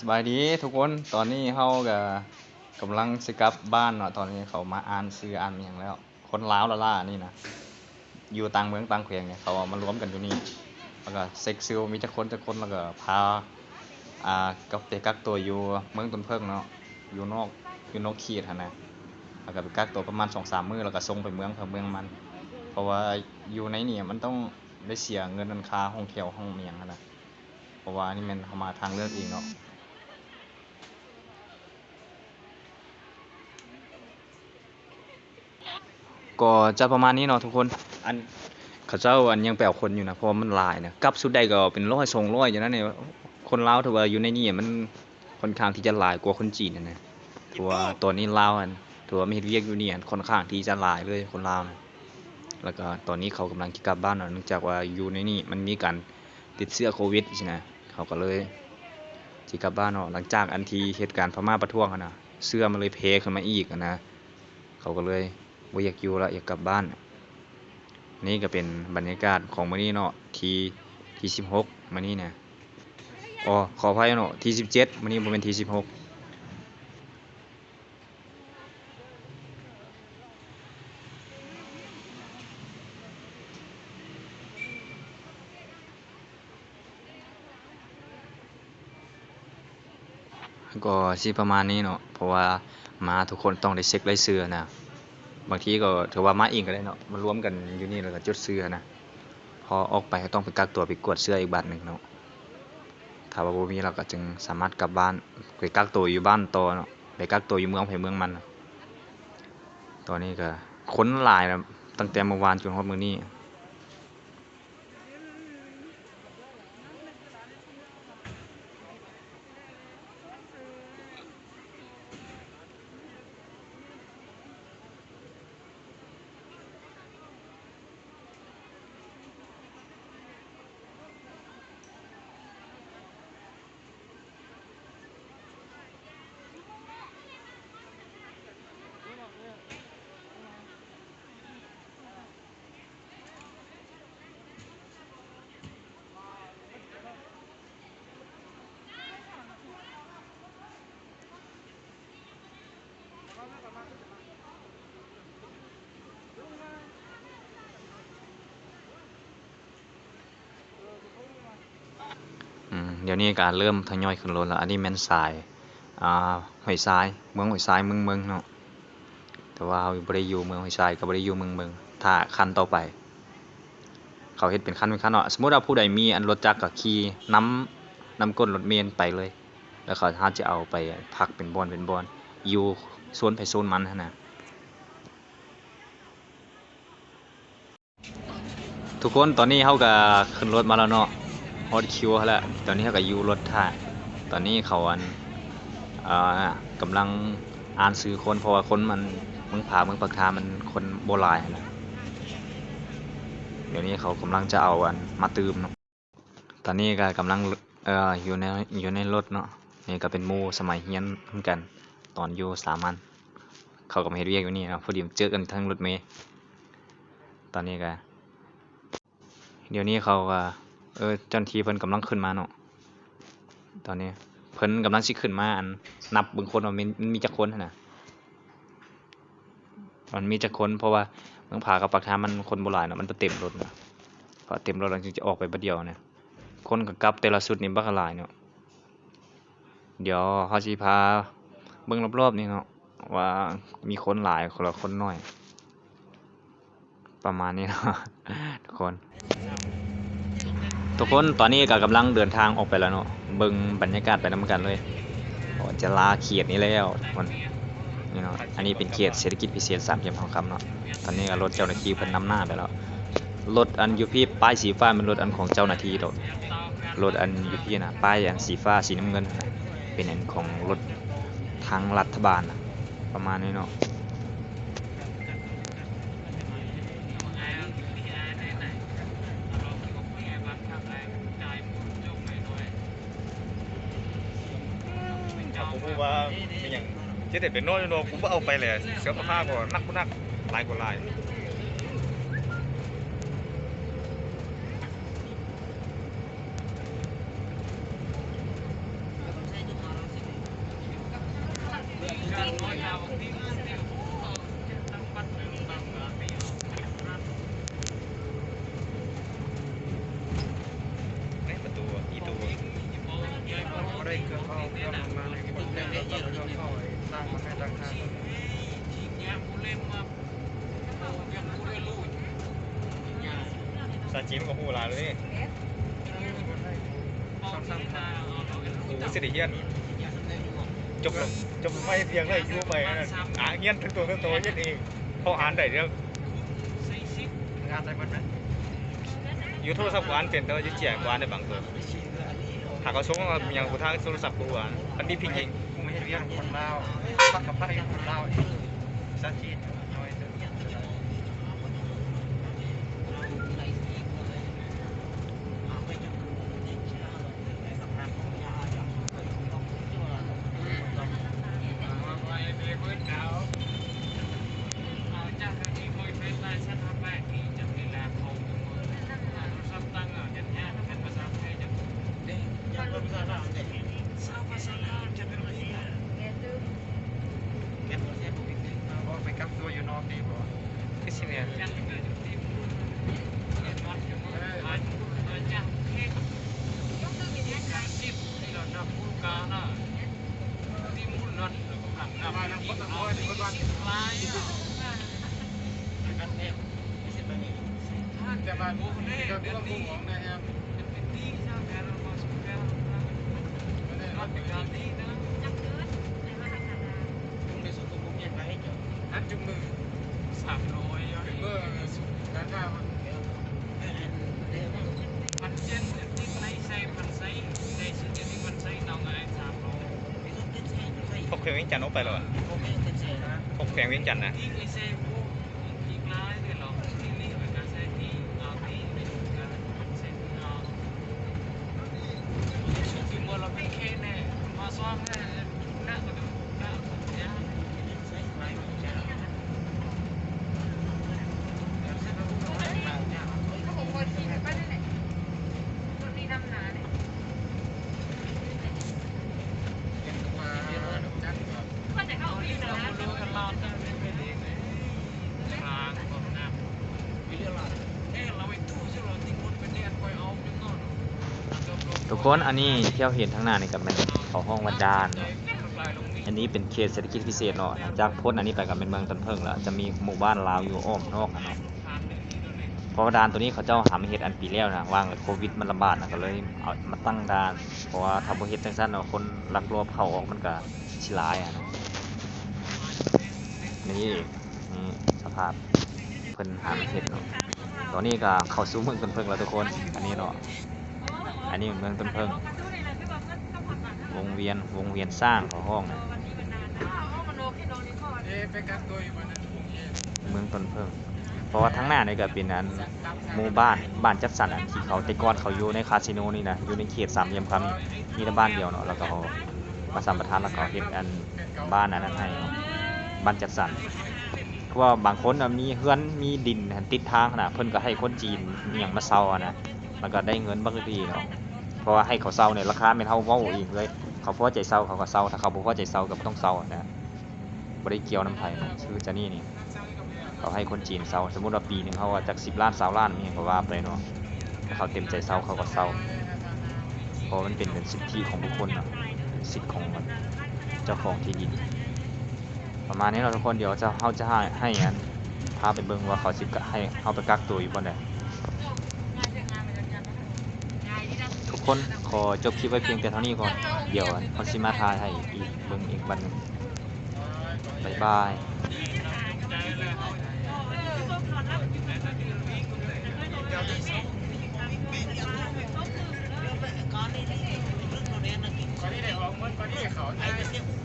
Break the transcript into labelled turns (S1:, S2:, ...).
S1: สบายดีทุกคน ตอนนี้เฮาก็กำลังสิกลับบ้านเนาะ ตอนนี้เขามาอ่านซื้ออ่านอย่างแล้ว คนลาวละล่านี่นะ อยู่ต่างเมืองต่างแขวงเนี่ยเขาเอามารวมกันอยู่นี่แล้วก็เซ็กซิลมีจักคนจักคนแล้วก็พา อ่ากับไปกักตัวอยู่เมืองต้นเพิ่งเนาะ อยู่นอกอยู่นอกเขตหั่นะแล้วก็ไปกักตัวประมาณ2-3มื้อแล้วก็ส่งไปเมืองเพิ่นเมืองมัน เพราะว่าอยู่ในนี่มันต้องได้เสียเงินนันค่าห้องเที่ยวห้องเมียงนะ เพราะว่านี่มันเขามาทางเลือกเองเนาะก็จะประมาณนี้เนาะทุกคน อันเขาเจ้าอันยังแปลคนอยู่นะเพราะมันลายนะกับสุดใดก็เป็นร้อยสองร้อยอย่างนั้นเนี่ยคนลาวถือว่าอยู่ในนี่มันค่อนข้างที่จะลายกว่าคนจีนนะนะถือว่าตัวนี้ลาวอันถือว่าไมีเรียกอยู่นี่อันค่อนข้างที่จะลายเลยคนลาวนะแล้วก็ตอนนี้เขากำลังจะกลับบ้านเนาะเนื่องจากว่าอยู่ในนี่มันมีการติดเชื้อโควิดใช่ไหม เขาก็เลยจะกลับบ้านเนาะหลังจากอันทีเหตุการณ์พม่าประท้วงนะเสื้อมันเลยเพขึ้นมาอีกนะเขาก็เลยว่าอยากอยู่แล้วอยากกลับบ้าน นี่ก็เป็นบรรยากาศของมื้อนี้เนาะทีที่16มื้อนี้เนี่ยอ๋อขออภัยเนาะที่17มื้อนี้บ่เป็นที่16 ก็สิประมาณนี้เนาะเพราะว่ามาทุกคนต้องได้เช็คไรายชื่อนะบางทีก็ถือว่ามาเองก็ได้เนาะมารวมกันอยู่นี่แล้วก็จดเสื้อนะพอออกไปก็ต้องไปกักตัวไปกวดเสื้ออีกบัตรหนึ่งเนาะถ้าว่าบ่มีเราก็จึงสามารถกลับบ้านไปกักตัวอยู่บ้านต่อเนาะไปกักตัวอยู่เมืองไผเมืองมัน ตอนนี้ก็ค้นหลายนะตั้งแต่เมื่อวานจนฮอดมื้อนี้ เดี๋ยวนี้ก็เริ่มทยอยขึ้นรถแล้ว อันนี้แม่นสาย อ่าห้วยทราย เมืองห้วยทรายเมืองเมืองเนาะ แต่ว่าเราบ่ได้อยู่เมืองห้วยทรายก็บ่ได้อยู่เมืองเมือง ถ้าคันต่อไป เขาเฮ็ดเป็นคันเป็นคันเนาะ สมมุติว่าผู้ใดมีอันรถจักรก็ขี่นำนำก้นรถเมล์ไปเลย แล้วเขาหาจะเอาไปพักเป็นบอนเป็นบอน อยู่โซนไผโซนมันหั้นน่ะทุกคนตอนนี้เขาก็ขึ้นรถมาแล้วเนาะ ฮอดคิวเขาล้วตอนนี้เขาก็ยูรถท่าตอนนี้เขาอันอ่ากำลังอ่านซื้อคนเพราะว่าคนมันเมืองผาเมืองปากทามันคนโบราณนะเดี๋ยวนี้เขากำลังจะเอาอันมาตืมเนาะตอนนี้ก็กำลังเอ่ออยู่ในอยู่ในรถเนาะนี่ก็เป็นมูสมัยเรียนเหมือนกัน ตอนอยู่สามัญเขาก็มาเฮ็ดเวียกอยู่นี่นะพอดีเจอกันทั้งรถเมล์ตอนนี้ก็เดี๋ยวนี้เขาก็ เออจ้าหน้าที่เพิ่นกำลังขึ้นมาเนาะตอนนี้เพิ่นกำลังสิขึ้นมาอันนับเบิ่งคนว่ามันมันมีจักคนหั้นน่ะมันมีจักคนเพราะว่าเมืองผากับปากทางมันคนโบราณเนาะมันบ่เต็มรถน่ะพอเต็มรถแล้วจึงจะออกไปบัดเดียวเนี่ยคนก็กลับแต่ละสุดนี่บักหลายเนาะเดี๋ยวเฮาสิพาเบิ่งรอบๆนี่เนาะว่ามีคนหลายคนละคนน้อย ประมาณนี้เนาะทุกคน ทุกคนตอนนี้ก็กำลังเดินทางออกไปแล้วเนาะเบิ่งบรรยากาศไปนำกันเลยจะลาเขตนี้แล้วทุกคนนี่เนาะอันนี้เป็นเขตเศรษฐกิจพิเศษสามเหลี่ยมทองคำเนาะตอนนี้ก็รถเจ้าหน้าที่เพิ่นนำหน้าไปแล้วรถอันยูพี่ป้ายสีฟ้าเป็นรถอันของเจ้าหน้าที่ดอกรถอันยูพี่นะป้ายอันสีฟ้าสีน้ำเงินนะเป็นอันของรถทางรัฐบาลนะประมาณนี้เนาะ
S2: ผมพูด ว่าเป็นอย่างเจ๊แต่เป็นโน้อยโน้ผมก็เอาไปเลยเสือผ้าก็นนักก็นักลายก็ลาย
S3: ใช้ดู ได้เครื่องเข้าเครื่องลงมาในคนเล่นแล้วก็เครื่องเข้าไอ้สร้างมาให้ตั้งค่าตัว
S2: สาจีนก็ฮู้หลาเลยกูสิได้เฮียนจบจบไม่เพียงเลยยู่ไปนั่นอะเฮียนทั้งตัวทั้งตัวเฮียนเองเขาอ่านได้เด้องงา
S3: นได้หมดไหม
S2: อยู่โทรศัพท์กูอ่านเป็นแต่ว่ายู่แจกกูอ่านได้บางตัวหากเขาชงเอาอย่างกูทางโทรศัพท์กูอ่านมันมีพิงเอง
S3: กูไม่ใช่เรียนคนเล่าวพักกับพักกับคนเล่าวเองซาจีนน้อยเด้อ เอาไปกักตัวอยู่นอกดีบ่
S2: ที่สิเนี่ย
S3: จะมาบุกนี่ก็ตัวบุกของนะครับไม่ได้รับเป็นการอันจุงมือสามร้อยเบอร์การข้าวมัน
S2: พกแขวงเวี ยงจันทร์ออกไปแล้วอะพกแขวงเวียงจันทร์นะ
S1: คนอันนี้เที่เราเห็นทางหน้านี่ก็เป็นเขาห้องวัดดานเนาะอันนี้เป็นเขตเศรษฐกิจพิเศษเนาะหลังจากพ้นอันนี้ไปก็เป็นเมืองต้นเพิ่งแล้วจะมีหมู่บ้านลาวอยู่อ้อมนอกอะเนาะเพราะว่าด่านตัวนี้เขาเจ้าหามาเฮ็ดอันปีแล้วนะว่างโควิดมันระบาดนะก็เลยเอามาตั้งดาน เพราะว่าถ้าบ่เฮ็ดจังซั่นเนาะคนลักลอบเข้าออกมันก็สิลายอะนะนี่นี่สภาพเพิ่นหามาเฮ็ดเนาะตอนนี้ก็เข้าสู่เมืองต้นเพิ่งแล้วทุกคน อันนี้เนาะ อันนี้เมืองต้นเพิ่งวงเวียนวงเวียนสร้างของห้องนะ
S3: เอ๊ะไปกักตัวอยู่บนนั้นกรุงเทพ
S1: เมืองต้นเพิ่งเพราะว่าทั้งหน้านี่ก็เป็นอันหมู่บ้านบ้านจัดสรรอันที่เขาแต่ก่อนเขาอยู่ในคาสิโนนี่นะอยู่ในเขตสามเหลี่ยมคำนี่มีแต่บ้านเดียวเนาะแล้วก็เขามาสัมปทานแล้วก็เฮ็ดอันบ้านอันนั้นให้เนาะบ้านจัดสรรเพราะว่าบางคนน่ะมีเฮือนมีดินหันติดทางนะเพิ่นก็ให้คนจีนอหย่างมาเซาอะนะแล้วก็ได้เงินบางทีเนาะ เพราะว่าให้เขาเซาเนี่ยราคาเป็นเท่าเว้าอีกเลย เขาพอใจเซาเขาก็เซาถ้าเขาบ่พอใจเซาก็บ่ต้องเซานะบ่ได้เกียวน้ำไผนะชื่อจานี่นี่เขาให้คนจีนเซาสมมติว่าปีหนึงเขาว่าจาก10ล้าน20ล้านมีก็ว่าไปเนาะถ้าเขาเต็มใจเซาเขาก็เซาเพราะมันเป็นเป็นสิทธิของบุคคลนะสิทธิของเจ้าของที่ดิน ประมาณนี้เราทุกคนเดี๋ยวจะเขาจะให้ให้อันพาไปเบิ่งว่าเขาสิกะให้เขาไปกักตัวอยู่บ่ได้ทุ คนขอจบคลิปไว้เพียงแต่เท่านี้ก่อน เดี๋ยวคอนซิมาทายให้อีกเบิ่งอีกวันบายบาย
S3: ก็นี่ได้